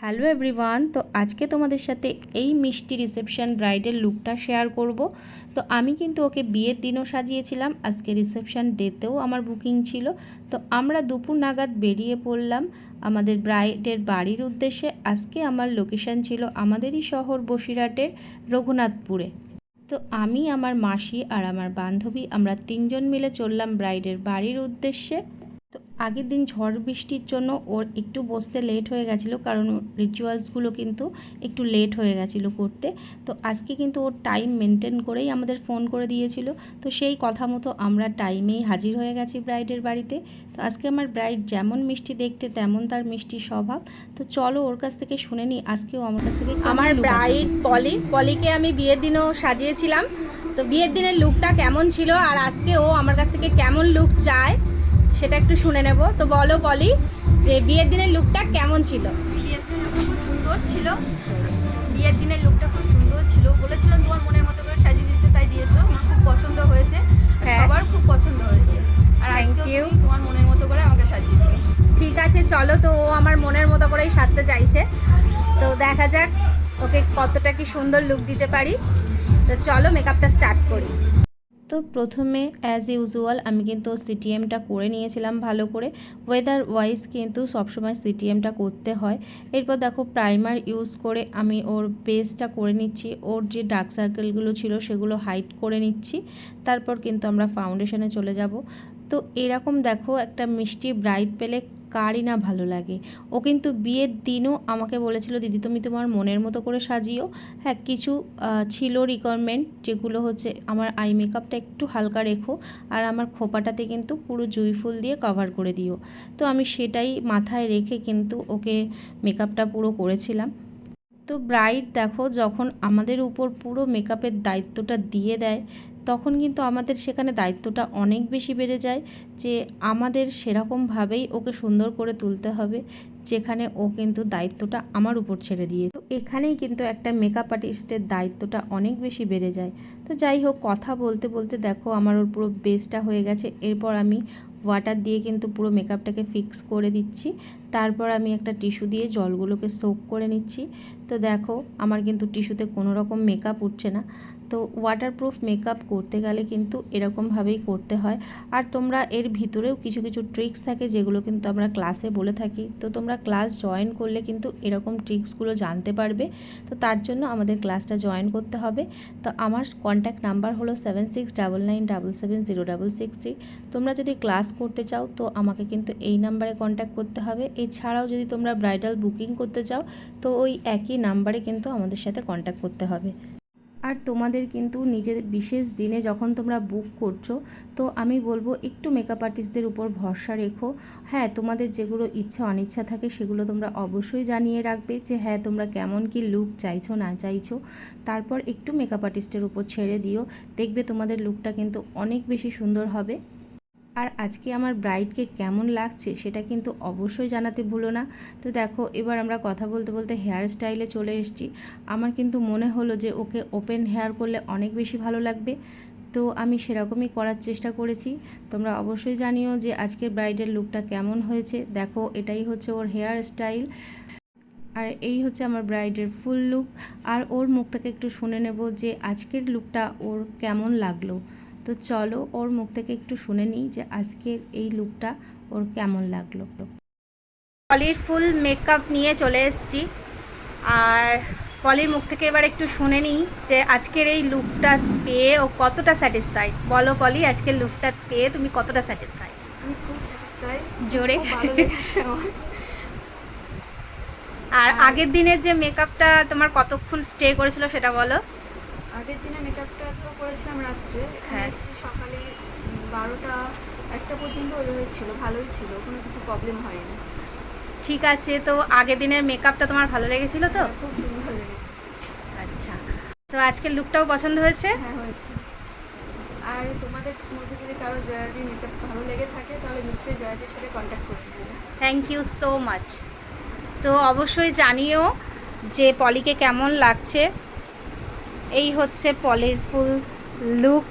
Hello everyone তো আজকে তোমাদের সাথে এই মিষ্টি রিসেপশন ব্রাইডের লুকটা শেয়ার করব। তো আমি কিন্তু ওকে বিয়ের দিনও সাজিয়েছিলাম, আজকে রিসেপশন ডেতেও আমার বুকিং ছিল। তো আমরা দুপুর নাগাদ বেরিয়ে পড়লাম আমাদের ব্রাইডের বাড়ির উদ্দেশ্যে। আজকে আমার লোকেশন ছিল আমাদেরই শহর বসিরহাটের রঘুনাথপুরে। তো আমি, আমার মাসি আর আমার বান্ধবী আমরা তিনজন মিলে চললাম ব্রাইডের বাড়ির উদ্দেশ্যে। আগের দিন ঝড় বৃষ্টির জন্য ওর একটু বসতে লেট হয়ে গেছিল কারণ রিচুয়ালসগুলো কিন্তু একটু লেট হয়ে গেছিল করতে। তো আজকে কিন্তু ওর টাইম মেনটেন করেই আমাদের ফোন করে দিয়েছিল। তো সেই কথা মতো আমরা টাইমেই হাজির হয়ে গেছি ব্রাইডের বাড়িতে। তো আজকে আমার ব্রাইড যেমন মিষ্টি দেখতে তেমন তার মিষ্টি স্বভাব। তো চলো ওর কাছ থেকে শুনে নিই আজকেও আমার কাছ থেকে আমার ব্রাইড। পলি পলিকে আমি বিয়ের দিনও সাজিয়েছিলাম। তো বিয়ের দিনের লুকটা কেমন ছিল আর আজকে ও আমার কাছ থেকে কেমন লুক চায়? সেটা একটু শুনে নেব। তো বলো বলি যে বিয়ের দিনের লুকটা কেমন ছিল? বিয়ের দিনের লুকটা খুব সুন্দর ছিল। বিয়ের দিনের লুকটা খুব সুন্দর ছিল। বলেছিলাম তোমার মনের মতো করে সাজিয়ে দিতে তাই দিয়েছ। আমার খুব পছন্দ হয়েছে। হ্যাঁ। সবার খুব পছন্দ হয়েছে। আর আজকেও তোমার মনের মতো করে আমাকে সাজিয়ে দিবে ঠিক আছে চলো তো ও আমার মনের মতো করেই সাজতে চাইছে। তো দেখা যাক ওকে কতটা কি সুন্দর লুক দিতে পারি। তো চলো মেকআপটা স্টার্ট করি। তো প্রথমে অ্যাজ ইউজুয়াল আমি কিন্তু সিটিএমটা করে নিয়েছিলাম ভালো করে। ওয়েদার ওয়াইজ কিন্তু সবসময় সিটিএমটা করতে হয়। এরপর দেখো প্রাইমার ইউজ করে আমি ওর বেসটা করে নিচ্ছি। ওর যে ডার্ক সার্কেলগুলো ছিল সেগুলো হাইড করে নিচ্ছি। তারপর কিন্তু আমরা ফাউন্ডেশনে চলে যাব। তো এরকম দেখো, একটা মিষ্টি ব্রাইট পেলে কারই না ভালো লাগে। ও কিন্তু বিয়ের দিনও আমাকে বলেছিল, দিদি, তুমি তোমার মনের মতো করে সাজিও। হ্যাঁ কিছু ছিল রিকোয়ারমেন্ট যেগুলো হচ্ছে আমার আই মেকআপটা একটু হালকা রেখো আর আমার খোপাটাতে কিন্তু পুরো জুই ফুল দিয়ে কভার করে দিও। তো আমি সেটাই মাথায় রেখে কিন্তু ওকে মেকআপটা পুরো করেছিলাম। তো ব্রাইড দেখো যখন আমাদের উপর পুরো মেকআপের দায়িত্বটা দিয়ে দেয়, তখন কিন্তু আমাদের সেখানে দায়িত্বটা অনেক বেশি বেড়ে যায় যে আমাদের সেরকমভাবেই ওকে সুন্দর করে তুলতে হবে, যেখানে ও কিন্তু দায়িত্বটা আমার উপর ছেড়ে দিয়ে। তো এখানেই কিন্তু একটা মেকআপ আর্টিস্টের দায়িত্বটা অনেক বেশি বেড়ে যায়। তো যাই হোক, কথা বলতে বলতে দেখো আমার ওর পুরো বেসটা হয়ে গেছে। এরপর আমি ওয়াটার দিয়ে কিন্তু পুরো মেকআপটাকে ফিক্স করে দিচ্ছি। তারপর আমি একটা টিস্যু দিয়ে জলগুলোকে সোক করে নিচ্ছি। তো দেখো, আমার কিন্তু টিস্যুতে কোনো রকম মেকআপ উঠছে না। তো ওয়াটারপ্রুফ মেকআপ করতে গেলে কিন্তু এরকমভাবেই করতে হয়। আর তোমরা এর ভিতরেও কিছু কিছু ট্রিক্স থাকে যেগুলো কিন্তু আমরা ক্লাসে বলে থাকি। তো তোমরা ক্লাস জয়েন করলে কিন্তু এরকম ট্রিক্সগুলো জানতে পারবে। তো তার জন্য আমাদের ক্লাসটা জয়েন করতে হবে। তো আমার কন্ট্যাক্ট নাম্বার হলো seven six double nine double seven zero double six three তোমরা যদি ক্লাস করতে চাও, তো আমাকে কিন্তু এই নাম্বারে কন্ট্যাক্ট করতে হবে। এছাড়াও যদি তোমরা ব্রাইডাল বুকিং করতে চাও, তো ওই একই নাম্বারে কিন্তু আমাদের সাথে কন্ট্যাক্ট করতে হবে। আর তোমাদের কিন্তু নিজের বিশেষ দিনে যখন তোমরা বুক করছ, তো আমি বলব একটু মেকআপ আর্টিস্টদের উপর ভরসা রেখো। হ্যাঁ তোমাদের যেগুলো ইচ্ছা অনিচ্ছা থাকে সেগুলো তোমরা অবশ্যই জানিয়ে রাখবে যে হ্যাঁ তোমরা কেমন কি লুক চাইছো, না চাইছো। তারপর একটু মেকআপ আর্টিস্টের উপর ছেড়ে দিও। দেখবে তোমাদের লুকটা কিন্তু অনেক বেশি সুন্দর হবে। আর আজকে আমার ব্রাইডকে কেমন লাগছে সেটা কিন্তু অবশ্যই জানাতে ভুলো না। তো দেখো, এবার আমরা কথা বলতে বলতে হেয়ার স্টাইলে চলে এসেছি। আমার কিন্তু মনে হলো যে ওকে ওপেন হেয়ার করলে অনেক বেশি ভালো লাগবে। তো আমি সেরকমই করার চেষ্টা করেছি। তোমরা অবশ্যই জানিও যে আজকের ব্রাইডের লুকটা কেমন হয়েছে। দেখো, এটাই হচ্ছে ওর হেয়ার স্টাইল আর এই হচ্ছে আমার ব্রাইডের ফুল লুক আর ওর মুখ থেকে একটু শুনে নেব যে আজকের লুকটা ওর কেমন লাগল। তো চলো ওর মুখ থেকে একটু শুনে নিই যে আজকের এই লুকটা ওর কেমন লাগল। পলির ফুল মেকআপ নিয়ে চলে এসেছি। আর পলির মুখ থেকে এবার একটু শুনে নিই যে আজকের এই লুকটা পেয়ে ও কতটা স্যাটিসফাইড বলো পলি আজকের লুকটা পেয়ে তুমি কতটা স্যাটিসফাইড আমি খুব স্যাটিসফাই জোরে। ভালো লেগেছে আমার। আর আগের দিনের যে মেকআপটা তোমার কতক্ষণ স্টে করেছিল সেটা বলো। আগের দিনে মেকআপটা তো করেছিলাম রাত্রে এখানে হ্যাঁ। এসেছি সকালে বারোটা একটা পর্যন্ত ওইভাবে ছিল ভালোই ছিল কোনো কিছু প্রবলেম হয়নি। ঠিক আছে তো আগের দিনের মেকআপটা তোমার ভালো লেগেছিল তো? খুব সুন্দর লেগেছে। আচ্ছা তো আজকের লুকটাও পছন্দ হয়েছে? হ্যাঁ হয়েছে। আর তোমাদের মধ্যে যদি কারও জয়াদি মেকআপ ভালো লেগে থাকে তাহলে নিশ্চয়ই জয়াদির সাথে কন্ট্যাক্ট করে নেবে থ্যাংক ইউ সো মাচ তো অবশ্যই জানিও যে পলিকে কেমন লাগছে। এই হচ্ছে পলের ফুল লুক।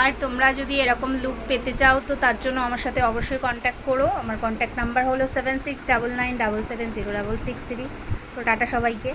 আর তোমরা যদি এরকম লুক পেতে চাও, তো তার জন্য আমার সাথে অবশ্যই কন্ট্যাক্ট করো। আমার কন্ট্যাক্ট নাম্বার হলো seven six double nine double seven zero double six three তো টাটা সবাইকে।